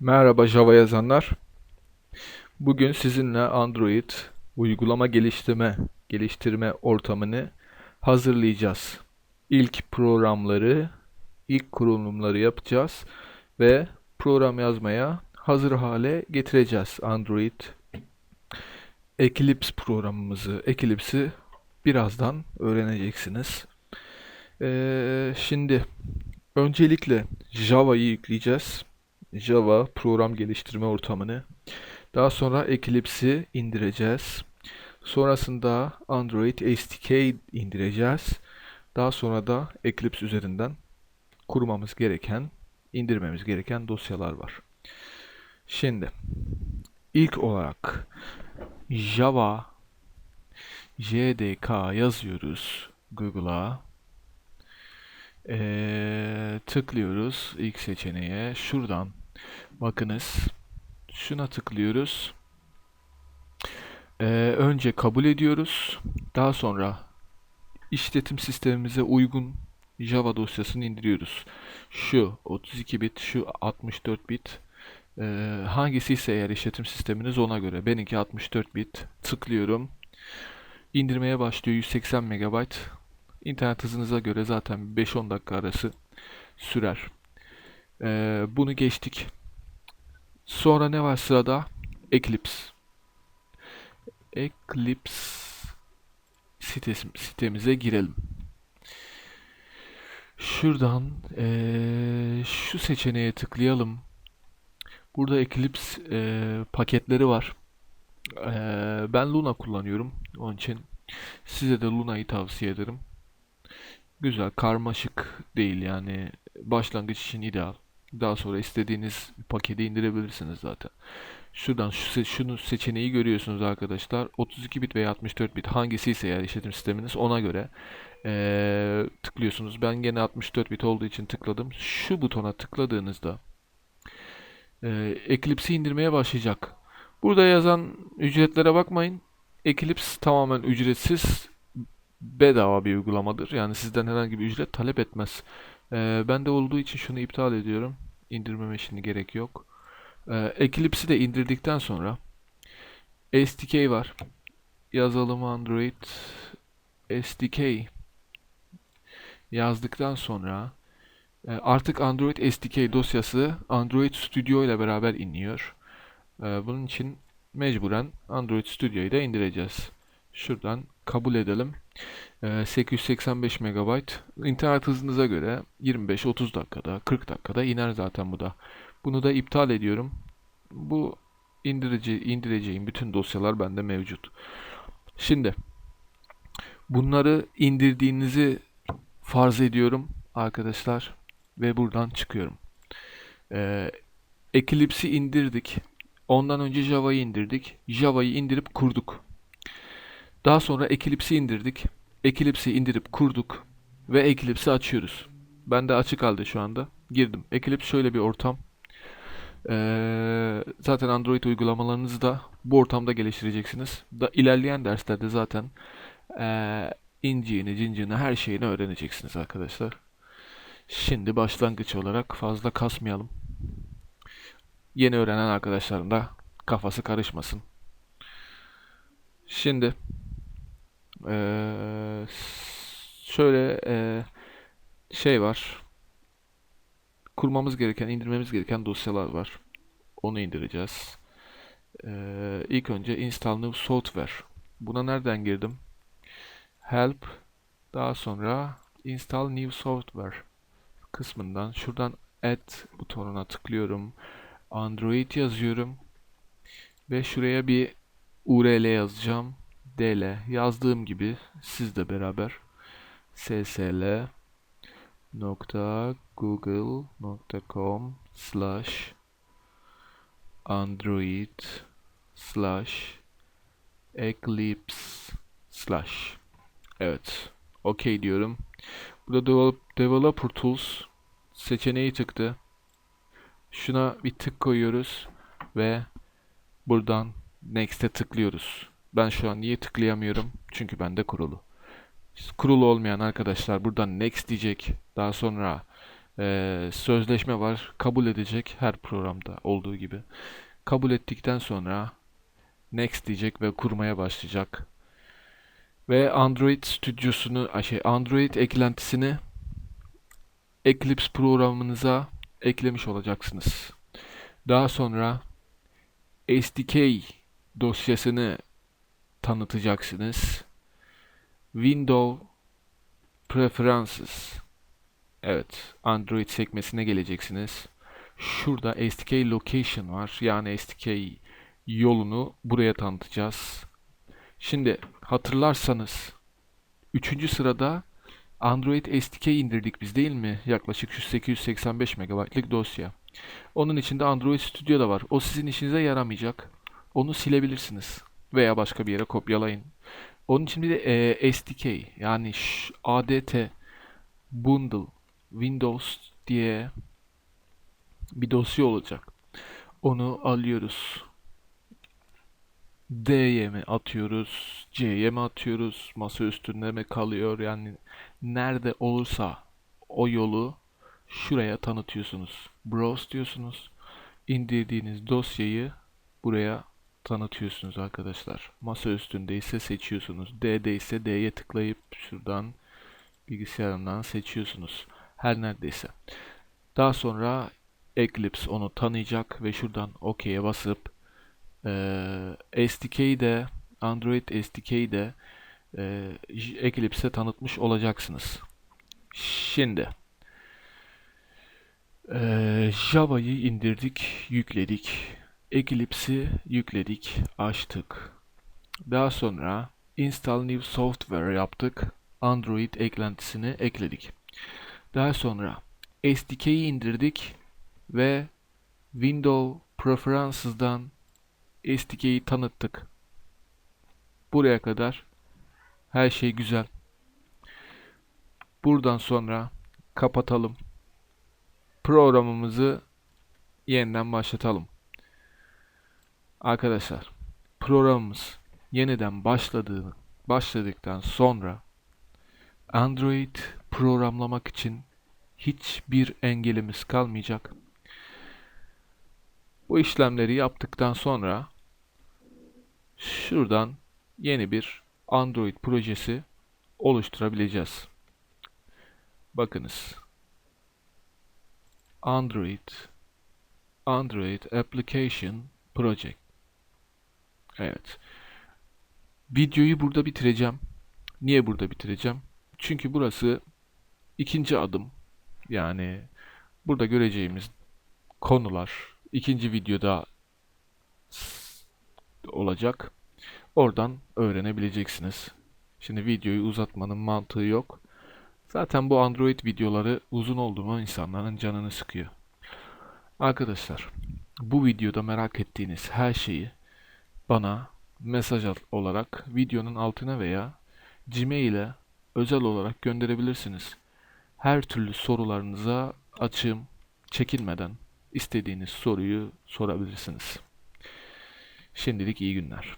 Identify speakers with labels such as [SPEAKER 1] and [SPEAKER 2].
[SPEAKER 1] Merhaba Java yazanlar. Bugün sizinle Android uygulama geliştirme geliştirme ortamını hazırlayacağız. İlk programları, ilk kurulumları yapacağız ve program yazmaya hazır hale getireceğiz Android Eclipse programımızı. Eclipse'i birazdan öğreneceksiniz. Ee, şimdi öncelikle Java'yı yükleyeceğiz. Java program geliştirme ortamını. Daha sonra Eclipse'i indireceğiz. Sonrasında Android SDK indireceğiz. Daha sonra da Eclipse üzerinden kurmamız gereken, indirmemiz gereken dosyalar var. Şimdi ilk olarak Java JDK yazıyoruz Google'a. Ee, tıklıyoruz ilk seçeneğe. Şuradan bakınız. Şuna tıklıyoruz. Ee, önce kabul ediyoruz. Daha sonra işletim sistemimize uygun Java dosyasını indiriyoruz. Şu 32 bit, şu 64 bit. Ee, hangisi ise eğer işletim sisteminiz ona göre. Benimki 64 bit. Tıklıyorum. İndirmeye başlıyor 180 MB. İnternet hızınıza göre zaten 5-10 dakika arası sürer. Ee, bunu geçtik. Sonra ne var sırada? Eclipse. Eclipse sitesi, sitemize girelim. Şuradan ee, şu seçeneğe tıklayalım. Burada Eclipse ee, paketleri var. Ee, ben Luna kullanıyorum. Onun için size de Luna'yı tavsiye ederim. Güzel, karmaşık değil yani başlangıç için ideal. Daha sonra istediğiniz paketi indirebilirsiniz zaten. Şuradan şu şunu seçeneği görüyorsunuz arkadaşlar. 32 bit veya 64 bit hangisi ise eğer işletim sisteminiz ona göre eee, tıklıyorsunuz. Ben gene 64 bit olduğu için tıkladım. Şu butona tıkladığınızda eee Eclipse'i indirmeye başlayacak. Burada yazan ücretlere bakmayın. Eclipse tamamen ücretsiz bedava bir uygulamadır. Yani sizden herhangi bir ücret talep etmez. Ee, bende olduğu için şunu iptal ediyorum. İndirmeme şimdi gerek yok. Ee, Eclipse'i de indirdikten sonra SDK var. Yazalım Android SDK yazdıktan sonra e, artık Android SDK dosyası Android Studio ile beraber iniyor. Ee, bunun için mecburen Android Studio'yu da indireceğiz. Şuradan kabul edelim. Ee, 885 MB. İnternet hızınıza göre 25-30 dakikada, 40 dakikada iner zaten bu da. Bunu da iptal ediyorum. Bu indirici, indireceğim bütün dosyalar bende mevcut. Şimdi bunları indirdiğinizi farz ediyorum arkadaşlar ve buradan çıkıyorum. Ee, Eclipse'i indirdik. Ondan önce Java'yı indirdik. Java'yı indirip kurduk. Daha sonra Eclipse'i indirdik. Eclipse'i indirip kurduk ve Eclipse'i açıyoruz. Ben de açık halde şu anda. Girdim. Eclipse şöyle bir ortam. Ee, zaten Android uygulamalarınızı da bu ortamda geliştireceksiniz. Da ilerleyen derslerde zaten ee, inciğini, cinciğini, her şeyini öğreneceksiniz arkadaşlar. Şimdi başlangıç olarak fazla kasmayalım. Yeni öğrenen arkadaşların da kafası karışmasın. Şimdi ee, şöyle ee, şey var. Kurmamız gereken, indirmemiz gereken dosyalar var. Onu indireceğiz. Ee, ilk önce install new software. Buna nereden girdim? Help. Daha sonra install new software kısmından şuradan add butonuna tıklıyorum. Android yazıyorum. Ve şuraya bir URL yazacağım. DL yazdığım gibi siz de beraber ssl.google.com slash android slash eclipse slash Evet. OK diyorum. Burada develop, Developer Tools seçeneği çıktı. Şuna bir tık koyuyoruz ve buradan Next'e tıklıyoruz. Ben şu an niye tıklayamıyorum? Çünkü bende kurulu. Kurulu olmayan arkadaşlar buradan Next diyecek. Daha sonra e, sözleşme var. Kabul edecek her programda olduğu gibi. Kabul ettikten sonra Next diyecek ve kurmaya başlayacak. Ve Android stüdyosunu, şey Android eklentisini Eclipse programınıza eklemiş olacaksınız. Daha sonra SDK dosyasını tanıtacaksınız. Window Preferences. Evet, Android sekmesine geleceksiniz. Şurada SDK Location var. Yani SDK yolunu buraya tanıtacağız. Şimdi hatırlarsanız 3. sırada Android SDK indirdik biz değil mi? Yaklaşık 885 MB'lık dosya. Onun içinde Android Studio da var. O sizin işinize yaramayacak. Onu silebilirsiniz. Veya başka bir yere kopyalayın. Onun için bir de e, SDK yani ADT Bundle Windows diye bir dosya olacak. Onu alıyoruz. D'ye mi atıyoruz? C'ye mi atıyoruz? Masa üstünde mi kalıyor? Yani nerede olursa o yolu şuraya tanıtıyorsunuz. Browse diyorsunuz. İndirdiğiniz dosyayı buraya tanıtıyorsunuz arkadaşlar. Masa üstündeyse seçiyorsunuz. D'de ise D'ye tıklayıp şuradan bilgisayarından seçiyorsunuz. Her neredeyse. Daha sonra Eclipse onu tanıyacak ve şuradan OK'ye basıp eee SDK'de Android SDK'de eee Eclipse'e tanıtmış olacaksınız. Şimdi eee, Java'yı indirdik, yükledik. Eclipse'i yükledik, açtık. Daha sonra Install New Software yaptık. Android eklentisini ekledik. Daha sonra SDK'yi indirdik ve Window Preferences'dan SDK'yi tanıttık. Buraya kadar her şey güzel. Buradan sonra kapatalım. Programımızı yeniden başlatalım. Arkadaşlar, programımız yeniden başladığı başladıktan sonra Android programlamak için hiçbir engelimiz kalmayacak. Bu işlemleri yaptıktan sonra şuradan yeni bir Android projesi oluşturabileceğiz. Bakınız. Android Android Application Project. Evet. Videoyu burada bitireceğim. Niye burada bitireceğim? Çünkü burası ikinci adım. Yani burada göreceğimiz konular ikinci videoda olacak. Oradan öğrenebileceksiniz. Şimdi videoyu uzatmanın mantığı yok. Zaten bu Android videoları uzun oldu mu insanların canını sıkıyor. Arkadaşlar, bu videoda merak ettiğiniz her şeyi bana mesaj olarak videonun altına veya Gmail'e özel olarak gönderebilirsiniz. Her türlü sorularınıza açığım, çekinmeden istediğiniz soruyu sorabilirsiniz. Şimdilik iyi günler.